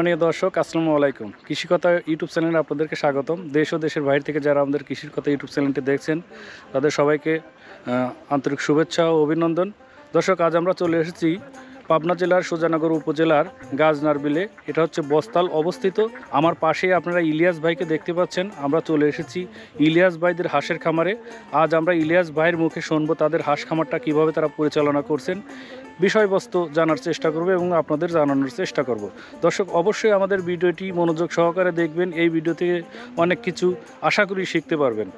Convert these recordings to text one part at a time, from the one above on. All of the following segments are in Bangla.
সম্মানীয় দর্শক, আসসালামু আলাইকুম। কৃষি কথা ইউটিউব চ্যানেলে আপনাদেরকে স্বাগতম। দেশ ও দেশের বাইরে থেকে যারা আমাদের কৃষির কথা ইউটিউব চ্যানেলটি দেখছেন, তাদের সবাইকে আন্তরিক শুভেচ্ছা ও অভিনন্দন। দর্শক, আজ আমরা চলে এসেছি পাবনা জেলার সুজানগর উপজেলার গাজনার বিলে। এটা হচ্ছে বস্তাল অবস্থিত। আমার পাশেই আপনারা ইলিয়াস ভাইকে দেখতে পাচ্ছেন। আমরা চলে এসেছি ইলিয়াস ভাইদের হাঁসের খামারে। আজ আমরা ইলিয়াস ভাইয়ের মুখে শুনব তাদের হাঁস খামারটা কীভাবে তারা পরিচালনা করছেন। বিষয়বস্তু জানার চেষ্টা করব এবং আপনাদের জানানোর চেষ্টা করব। দর্শক অবশ্যই আমাদের ভিডিওটি মনোযোগ সহকারে দেখবেন এই ভিডিও থেকে অনেক কিছু আশা করি শিখতে পারবেন।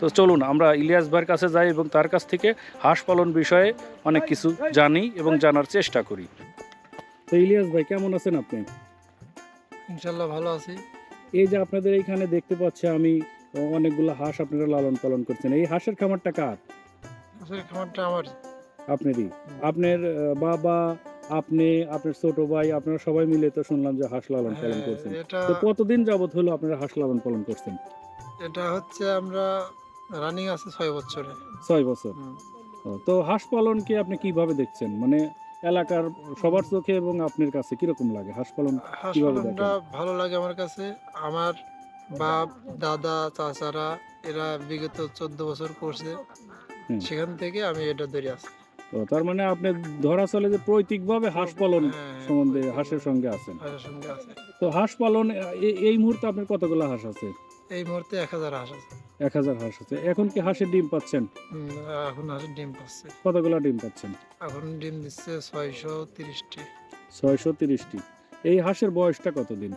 তো চলুন আমরা ইলিয়াস ভাইয়ের কাছে যাই এবং তার কাছ থেকে হাঁস পালন বিষয়ে অনেক কিছু জানি এবং জানার চেষ্টা করি। তো ইলিয়াস ভাই কেমন আছেন আপনি? ইনশাল্লাহ ভালো আছি। এই যে আপনাদের এইখানে দেখতে পাচ্ছি আমি অনেকগুলো হাঁস আপনারা লালন পালন করছেন। এই হাঁসের খামারটা কার? আসলে খামারটা আমার আপনারই আপনার বাবা আপনি আপনার ছোট ভাই আপনারা সবাই মিলে তো শুনলাম যে হাঁস লালন পালন হ্যাঁ, করছেন। তো কতদিন যাবত হলো আপনারা হাঁস লালন পালন করছেন? এটা হচ্ছে আমরা রানিং আছে ছয় বছরে। ছয় বছর। তো হাঁস পালনকে আপনি কীভাবে দেখছেন? মানে এলাকার সবার চোখে এবং আপনার কাছে কীরকম লাগে? হাঁস পালন কীভাবে পালনটা ভালো লাগে আমার কাছে। আমার বাপ দাদা চাচারা এরা বিগত চোদ্দ বছর করছে। সেখান থেকে আমি এটা ধরে আছি তো তার মানে আপনি ধরা চলে যে পৈতৃকভাবে হাঁস পালন হ্যাঁ, সম্বন্ধে হাঁসের সঙ্গে আছেন। তো হাঁস পালন এই মুহূর্তে আপনার কতগুলো হাঁস আছে? এই মুহূর্তে এক হাজার হাঁস আছে। এক হাজার হাঁস আছে। এখন কি হাঁসের ডিম পাচ্ছেন? এখন হাঁসের ডিম পাচ্ছে। কতগুলো ডিম পাচ্ছেন? এখন ডিম দিচ্ছে ছয়শো তিরিশটি। ছয়শো তিরিশটি। এই হাঁসের বয়সটা কতদিন?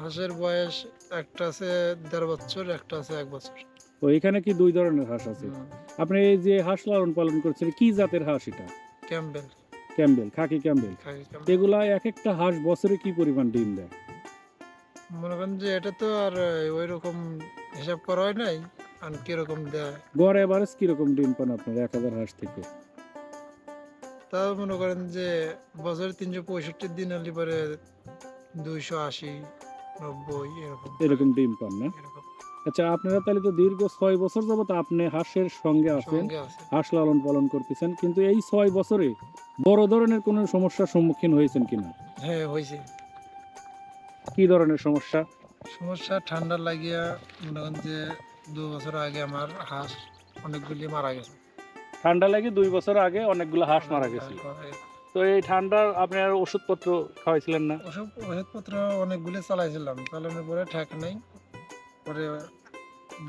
হাঁসের বয়স একটা আছে দেড় বছর একটা আছে এক বছর। তো এখানে কি দুই ধরনের হাঁস আছে? আপনি এই যে হাঁস লালন পালন করছেন কি জাতের হাঁস এটা? ক্যাম্বেল। Campbell khaki Campbell. এগুলা এক একটা হাঁস বছরে কি পরিমাণ ডিম দেয়? মনে করেন যে এটা তো আর ওই রকম হিসাব করা হয় নাই আর কীরকম দেয়। গড় এভারেজ কীরকম ডিম পান আপনার এক হাজার হাঁস থেকে? তাও মনে করেন যে বছরে তিনশো পঁয়ষট্টি দিন হলে পরে দুইশো আশি নব্বই এরকম। এরকম ডিম পান না? এরকম। আচ্ছা আপনারা তাহলে তো দীর্ঘ ছয় বছর যাবত আপনি হাঁসের সঙ্গে আছেন হাঁস লালন পালন করতেছেন কিন্তু এই ছয় বছরে বড় ধরনের কোনো সমস্যার সম্মুখীন হয়েছেন কিনা? হ্যাঁ হয়েছে। কি ধরনের সমস্যা? সমস্যা ঠান্ডা লাগিয়া মনে করেন যে দু বছর আগে আমার হাঁস অনেকগুলি মারা গেছে। ঠান্ডা লাগে দুই বছর আগে অনেকগুলো হাঁস মারা গেছে। তো এই ঠান্ডার আপনার ওষুধপত্র খাওয়াইছিলেন না? ওষুধ ওষুধপত্র অনেকগুলি চালাইছিলাম। চালানোর পরে ঠেক নেই পরে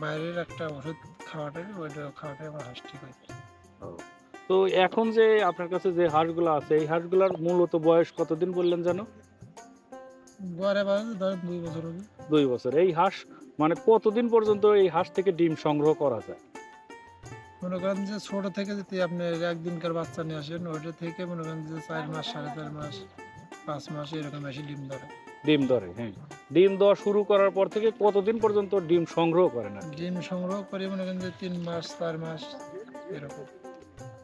বাইরের একটা ওষুধ খাওয়াটাই ওইটা খাওয়াটাই আমার হাঁস ঠিক হয়েছে তো এখন যে আপনার কাছে যে হাঁসগুলো আছে এই হাঁসগুলোর মূলত বয়স কতদিন বললেন জানো গড়ে বাজে ধরেন দুই বছর হবে। দুই বছর। এই হাঁস মানে কতদিন পর্যন্ত এই হাঁস থেকে ডিম সংগ্রহ করা যায়? মনে করেন যে ছোট থেকে যদি আপনি একদিনকার বাচ্চা নিয়ে আসেন ওইটা থেকে মনে করেন যে চার মাস সাড়ে চার মাস পাঁচ মাস এরকম এসে ডিম ধরে। ডিম ধরে হ্যাঁ। ডিম দেওয়া শুরু করার পর থেকে কতদিন পর্যন্ত ডিম সংগ্রহ করে না ডিম সংগ্রহ করে মনে করেন যে তিন মাস চার মাস এরকম।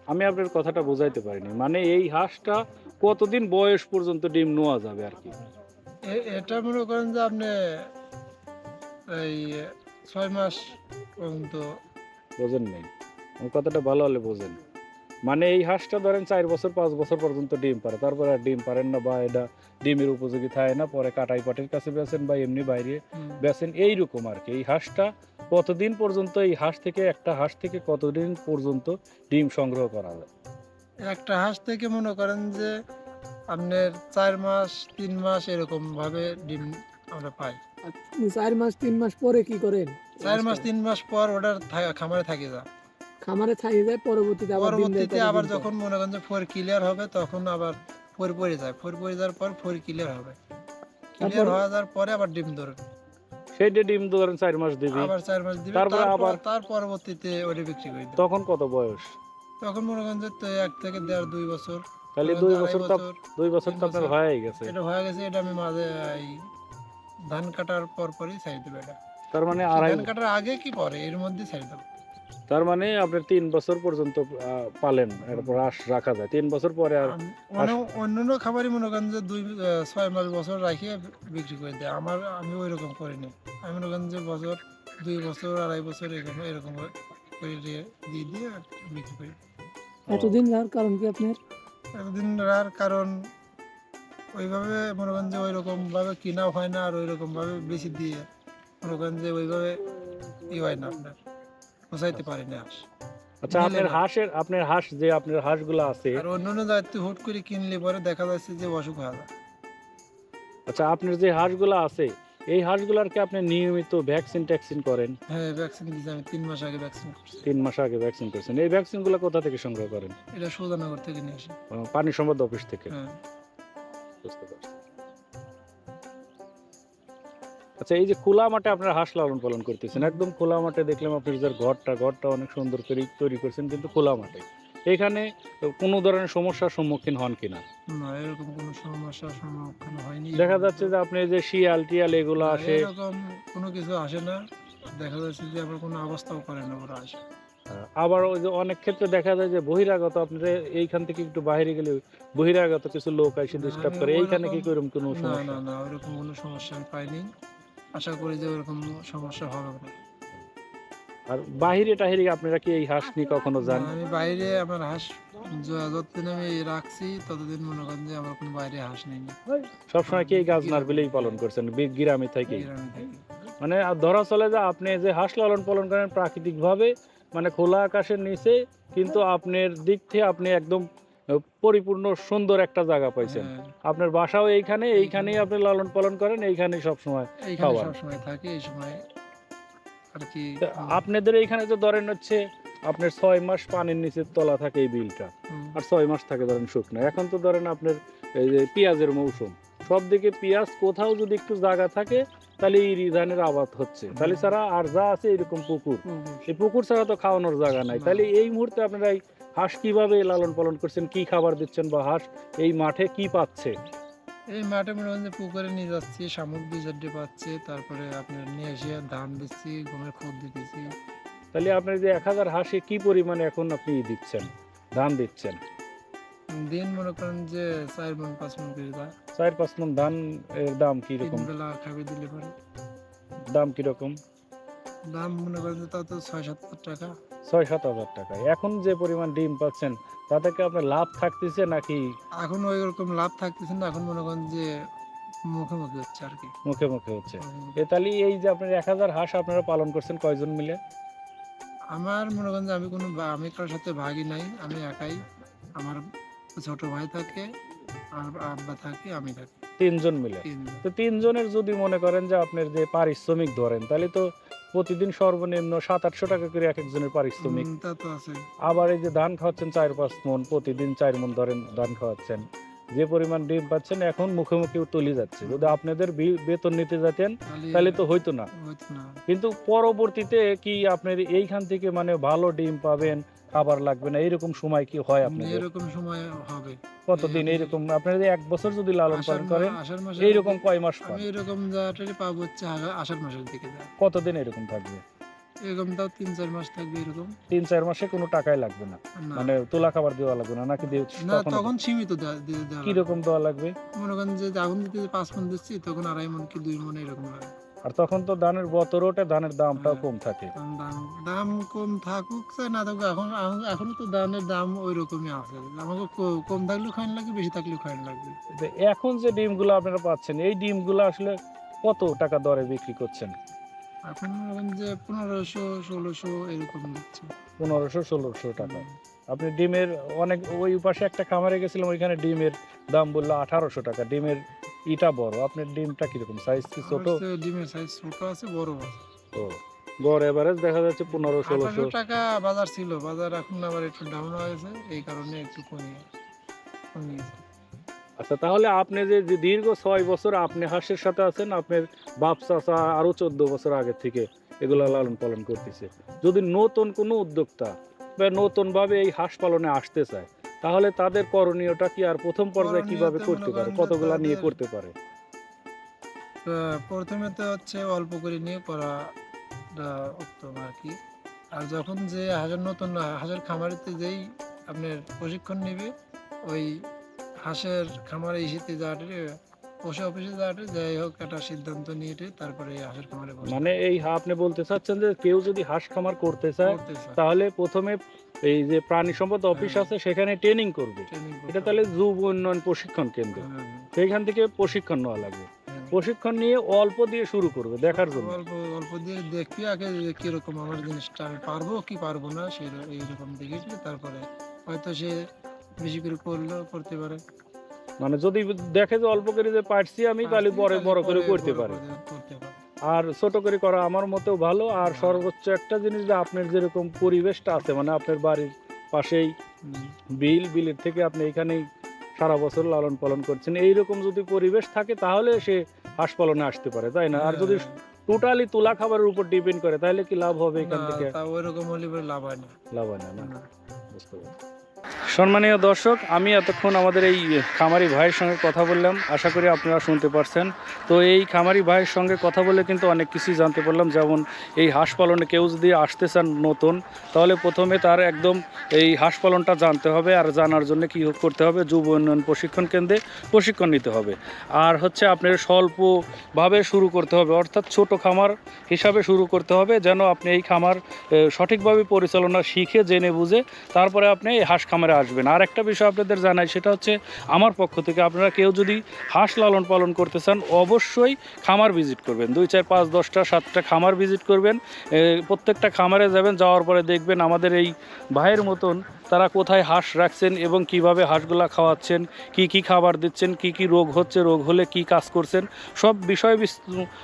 আমি আপনার কথাটা বোঝাইতে পারিনি। মানে এই হাঁসটা কতদিন বয়স পর্যন্ত ডিম নেওয়া যাবে আর কি? এ- এটা মনে করেন যে আপনি এই ছয় মাস পর্যন্ত বোঝেন নেই। আমার কথাটা ভালো হলে বোঝেন। মানে এই হাঁসটা ধরেন চার বছর পাঁচ বছর পর্যন্ত ডিম পারে। তারপরে আর ডিম পারেন না বা এটা ডিমের উপযোগী থাকে না পরে কাটাই পাটির কাছে বেছেন বা এমনি বাইরে বেছেন এইরকম আর কি। এই হাঁসটা কতদিন পর্যন্ত এই হাঁস থেকে একটা হাঁস থেকে কতদিন পর্যন্ত ডিম সংগ্রহ করা যায়? একটা হাঁস থেকে মনে করেন যে আপনার চার মাস তিন মাস এরকম ভাবে ডিম আমরা পাই। চার মাস তিন মাস পরে কি করেন? চার মাস তিন মাস পর ওটার খামারে থাকে যা। খামারে ছাইয়ে যায় পরবর্তীতে আবার পরবর্তীতে আবার যখন মনে করেন যে ফোর ক্লিয়ার হবে তখন আবার ফোর পরে যায়। ফোর পরে যাওয়ার পর ফোর ক্লিয়ার হবে। ক্লিয়ার হয়ে যাওয়ার পরে আবার ডিম ধরবে সেইটা ডিম ধরেন চার মাস দিবি। আবার চার মাস দিবে তারপরে আবার- তার পরবর্তীতে ওটা বিক্রি করে দেবে। তখন কত বয়স? তখন মনে করেন যে তো এক থেকে দেড় দুই বছর। তাহলে দুই বছর তো দুই বছর তো আপনার হয়ে গেছে। এটা হয়ে গেছে এটা আমি মাঝে এই ধান কাটার পর পরই ছাড়ি দেবো এটা। তার মানে আড়াই ধান কাটার আগে কি পরে? এর মধ্যে ছাড়ি দেবো। তার মানে আপনার তিন বছর পর্যন্ত পালেন এরপর হাঁস রাখা যায়। তিন বছর পরে আর অন্যান্য খাবারই মনে করেন যে দুই ছয় মাস বছর রাখিয়ে বিক্রি করে দেয়। আমার আমি ওই রকম করিনি। আমি মনে করেন যে বছর দুই বছর আড়াই বছর এরকম এরকম করে দিয়ে দিয়ে দিয়ে আর বিক্রি করি। এতদিন যাওয়ার কারণ কি আপনার? এতদিন রাখার কারণ ওইভাবে মনে করেন যে ওই রকম ভাবে কিনাও হয় না আর ওই রকম ভাবে বেশি দিয়ে মনে করেন যে ওইভাবে ই হয় না আপনার। পোষাইতে পারি না। আচ্ছা আপনার। হাঁসের আপনার হাঁস যে আপনার হাঁসগুলো আছে। আর অন্যান্য জাতি হুট করে কিনলে পরে দেখা যাচ্ছে যে অসুখ হয় আচ্ছা আপনার যে হাঁসগুলো আছে এই হাঁসগুলার কি আপনি নিয়মিত ভ্যাকসিন ট্যাকসিন করেন? হ্যাঁ ভ্যাকসিন দিয়েছি আমি। তিন মাস আগে ভ্যাকসিন করছি। তিন মাস আগে ভ্যাকসিন করেছেন। এই ভ্যাকসিনগুলো কোথা থেকে সংগ্রহ করেন? এটা সোজানগর থেকে নিয়ে আসি। পানি সম্পদ অফিস থেকে। হ্যাঁ। বুঝতে পারছি। আচ্ছা এই যে খোলা মাঠে আপনার হাঁস লালন পালন করতেছেন একদম খোলা মাঠে দেখলাম আপনার যে ঘরটা ঘরটা অনেক সুন্দর করে তৈরি করছেন কিন্তু খোলা মাঠে। এখানে কোনো ধরনের সমস্যার সম্মুখীন হন কিনা? না এরকম কোনো সমস্যার সম্মুখীন হয়নি। দেখা যাচ্ছে যে আপনি যে শিয়াল টিয়াল এগুলো আসে। এরকম কোনো কিছু আসে না। দেখা যাচ্ছে যে আবার কোনো অবস্থাও করে না ওরা আসে। আবার ওই যে অনেক ক্ষেত্রে দেখা যায় যে বহিরাগত আপনার এইখান থেকে একটু বাইরে গেলে বহিরাগত কিছু লোক এসে ডিস্টার্ব করে এইখানে কি করুন কোনো না সমস্যা? না না ওরকম কোনো সমস্যা পাইনি। আশা করি যে ওরকম সমস্যা হবে না। আর বাহিরে টাহিরে আপনারা কি এই হাঁস নিয়ে কখনো যান? আমি বাইরে আমার হাঁস যতদিন আমি রাখছি ততদিন মনে করেন যে আমার কোনো বাইরে হাঁস নেই। সবসময় কি এই গাছ নারবেলেই পালন করছেন? গ্রামে থেকে। মানে ধরা চলে যে আপনি যে হাঁস লালন পালন করেন প্রাকৃতিক ভাবে মানে খোলা আকাশের নিচে কিন্তু আপনার দিক থেকে আপনি একদম পরিপূর্ণ সুন্দর একটা জায়গা পাইছেন। হ্যাঁ, আপনার বাসাও এইখানে এইখানেই আপনি লালন পালন করেন এইখানেই সবসময় এইখানে খাওয়ার। সবসময় থাকি এই সময় আর কি আপনাদের এইখানে তো ধরেন হচ্ছে আপনার ছয় মাস পানির নিচে তলা থাকে এই বিলটা। আর ছয় মাস থাকে ধরেন শুকনো। এখন তো ধরেন আপনার এই যে পেঁয়াজের মৌসুম। সব দিকে পেঁয়াজ কোথাও যদি একটু জায়গা থাকে তাহলে এই ধানের আবাদ হচ্ছে। তাহলে ছাড়া আর যা আছে এরকম পুকুর। এই পুকুর ছাড়া তো খাওয়ানোর জায়গা নাই। তাহলে এই মুহূর্তে আপনারা এই হাঁস কীভাবে লালন পালন করছেন? কি খাবার দিচ্ছেন বা হাঁস এই মাঠে কি পাচ্ছে? এই মাঠে মনে করেন যে পুকুরে নিয়ে যাচ্ছি শামুক দুই চারটে পাচ্ছে তারপরে আপনার নিয়ে এসে ধান দিচ্ছি গমের খোদ দিতেছি। তাহলে আপনার যে এক হাজার হাঁসে কি পরিমাণে এখন আপনি দিচ্ছেন ধান দিচ্ছেন? দিন মনে করেন যে চার মন পাঁচ মন করে চার পাঁচ মন ধান এর দাম কি রকম? বেলা খাবে দিলে পরে। দাম কি রকম? দাম মনে করেন যে তাও তো ছয় সাত টাকা। ছয় সাত হাজার টাকা এখন যে পরিমাণ ডিম পাচ্ছেন তাতে কি আপনার লাভ থাকতেছে নাকি? এখন ওই রকম লাভ থাকতেছে না এখন মনে করেন যে মুখোমুখি হচ্ছে আর কি। মুখে মুখে হচ্ছে। এ তাহলে এই যে আপনার এক হাজার হাঁস আপনারা পালন করছেন কয়জন মিলে? আমার মনে করেন যে আমি কোনো আমি কারোর সাথে ভাগই নাই আমি একাই। আমার ছোট ভাই থাকে আর আব্বা থাকে আমি থাকি। তিনজন মিলে। তো তিনজনের যদি মনে করেন যে আপনার যে পারিশ্রমিক ধরেন তাহলে তো প্রতিদিন সর্বনিম্ন সাত আটশো টাকা করে এক একজনের পারিশ্রমিক। তা তো আছে আবার এই যে ধান খাওয়াচ্ছেন চার পাঁচ মন প্রতিদিন চার মন ধরেন ধান খাওয়াচ্ছেন। যে পরিমাণ ডিম পাচ্ছেন এখন মুখে মুখে তুলে যাচ্ছে। যদি আপনাদের বি- বেতন নিতে যেতেন তাহলে তো হইতো না। হইতো না। কিন্তু পরবর্তীতে কি আপনি এইখান থেকে মানে ভালো ডিম পাবেন খাবার লাগবে না এরকম সময় কি হয় আপনাদের এরকম সময় হবে কতদিন এইরকম আপনারা এক বছর যদি লালন পালন করেন এইরকম কয় মাস পান আমি এরকম যাটারি পাবো হচ্ছে আষাঢ় মাসের দিকে কতদিন এরকম থাকবে এরকম তাও তিন চার মাস থাকবে এরকম তিন চার মাসে কোনো টাকাই লাগবে না মানে তোলা খাবার দেওয়া লাগবে না নাকি না তখন সীমিত কি লাগবে। রকম দেওয়া লাগবে মনে করেন যে এখন দিতে পাঁচ মন দিচ্ছি তখন আড়াই মন কি দুই মন এরকম লাগে আর তখন তো ধানের বতর ওঠে ধানের দামটাও হ্যাঁ। কম থাকে। দাম কম থাকুক চাই না থাকুক এখন এখন- তো ধানের দাম ওই রকমই আছে। আমাকে কম থাকলেও খাইন লাগবে বেশি থাকলেও খাইন লাগবে। এখন যে ডিমগুলো আপনারা পাচ্ছেন এই ডিমগুলো আসলে কত টাকা দরে বিক্রি করছেন? এখন যে পনেরোশো ষোলোশো এরকম দিচ্ছে। পনেরোশো ষোলোশো টাকা। আপনি ডিমের অনেক ওই পাশে একটা খামারে গেছিলাম ওইখানে ডিমের দাম বলল আঠারোশো টাকা। ডিমের ইটা বড় আপনার ডিমটা কীরকম? সাইজ কি ছোট? ডিমের সাইজ ছোট আছে বড় আছে। তো গড় এভারেজ দেখা যাচ্ছে পনেরো ষোলোশো টাকা বাজার ছিল বাজার এখন আবার একটু ডাউন হয়েছে এই কারণে একটু কমিয়ে কমিয়েছে আচ্ছা তাহলে আপনি যে দীর্ঘ ছয় বছর আপনি হাঁসের সাথে আছেন আপনার বাপ চাচা আরও চোদ্দ বছর আগে থেকে এগুলো লালন পালন করতেছে। যদি নতুন কোনো উদ্যোক্তা বা নতুন ভাবে এই হাঁস পালনে আসতে চায় তাহলে তাদের করণীয়টা কি আর প্রথম পর্যায়ে কীভাবে করতে পারে? কতগুলা নিয়ে করতে পারে? প্রথমে তো হচ্ছে অল্প করে নিয়ে করা উত্তম আর কি। আর যখন যে হাজার নতুন হাজার খামারিতে যেই আপনার প্রশিক্ষণ নেবে ওই হাঁসের খামারে ইসিতে যাওয়াটা অফিসে যাওয়াটা যাই হোক একটা সিদ্ধান্ত নিয়ে তারপরে হাঁসের খামারে মানে এই আপনি বলতে চাচ্ছেন যে কেউ যদি হাঁস খামার করতে চায় তাহলে প্রথমে এই যে প্রাণী সম্পদ অফিস হ্যাঁ। আছে সেখানে ট্রেনিং করবে। এটা তাহলে যুব উন্নয়ন প্রশিক্ষণ কেন্দ্র। হ্যাঁ, সেইখান থেকে প্রশিক্ষণ নেওয়া লাগবে। হ্যাঁ। প্রশিক্ষণ নিয়ে অল্প দিয়ে শুরু করবে দেখার জন্য। অল্প অল্প দিয়ে দেখবি আগে কীরকম আমার জিনিসটা আমি পারব কি পারব না সেই এইরকম দেখেছি। তারপরে হয়তো সে বেশি করে করলেও করতে পারে। মানে যদি দেখে যে অল্প করে যে পারছি আমি তাহলে পরে বড় করে করতে পারে। আর ছোট করে করা আমার মতেও ভালো। আর সর্বোচ্চ একটা জিনিস যে আপনার যেরকম পরিবেশটা আছে মানে আপনার বাড়ির পাশেই বিল বিলের থেকে আপনি এখানেই সারা বছর লালন পালন করছেন। এইরকম যদি পরিবেশ থাকে তাহলে সে হাঁস পালনে আসতে পারে তাই না? আর যদি হ্যাঁ, টোটালি তুলা খাবারের উপর ডিপেন্ড করে তাহলে কি লাভ হবে এখান থেকে? ওইরকম হলে লাভ হয় না। লাভ হয় না। বুঝতে পারছি। সম্মানীয় দর্শক, আমি এতক্ষণ আমাদের এই খামারি ভাইয়ের সঙ্গে কথা বললাম। আশা করি আপনারা শুনতে পারছেন। তো এই খামারি ভাইয়ের সঙ্গে কথা বলে কিন্তু অনেক কিছুই জানতে পারলাম। যেমন এই হাঁস পালনে কেউ যদি আসতে চান নতুন, তাহলে প্রথমে তার একদম এই হাঁস পালনটা জানতে হবে আর জানার জন্য কী করতে হবে। যুব উন্নয়ন প্রশিক্ষণ কেন্দ্রে প্রশিক্ষণ নিতে হবে। আর হচ্ছে আপনার স্বল্পভাবে শুরু করতে হবে, অর্থাৎ ছোট খামার হিসাবে শুরু করতে হবে, যেন আপনি এই খামার সঠিকভাবে পরিচালনা শিখে, জেনে, বুঝে, তারপরে আপনি এই হাঁস খামারে আসবেন। আর একটা বিষয় আপনাদের জানাই, সেটা হচ্ছে আমার পক্ষ থেকে আপনারা কেউ যদি হাঁস লালন পালন করতে চান, অবশ্যই খামার ভিজিট করবেন। দুই চার পাঁচ দশটা সাতটা খামার ভিজিট করবেন। প্রত্যেকটা খামারে যাবেন, যাওয়ার পরে দেখবেন আমাদের এই ভাইয়ের মতন তারা কোথায় হাঁস রাখছেন এবং কীভাবে হাঁসগুলা খাওয়াচ্ছেন কি কি খাবার দিচ্ছেন কি কি রোগ হচ্ছে রোগ হলে কি কাজ করছেন সব বিষয় বিস-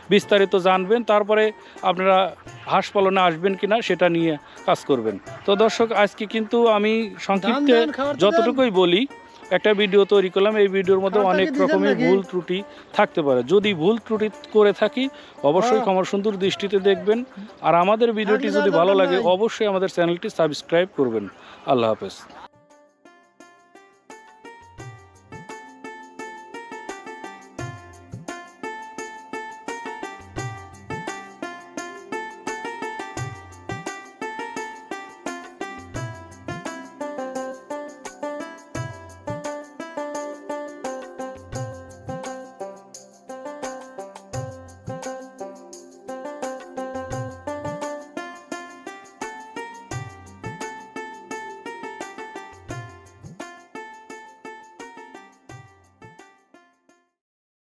বিস্তারিত জানবেন তারপরে আপনারা হাঁস পালনে আসবেন কিনা সেটা নিয়ে কাজ করবেন। তো দর্শক আজকে কিন্তু আমি সংক্ষিপ্তে যতটুকুই বলি একটা ভিডিও তৈরি করলাম এই ভিডিওর মধ্যে অনেক রকমের ভুল ত্রুটি থাকতে পারে। যদি ভুল ত্রুটি করে থাকি অবশ্যই হ্যাঁ। ক্ষমার সুন্দর দৃষ্টিতে দেখবেন। আর আমাদের ভিডিওটি যদি ভালো লাগে অবশ্যই আমাদের চ্যানেলটি সাবস্ক্রাইব করবেন। আল্লাহ হাফেজ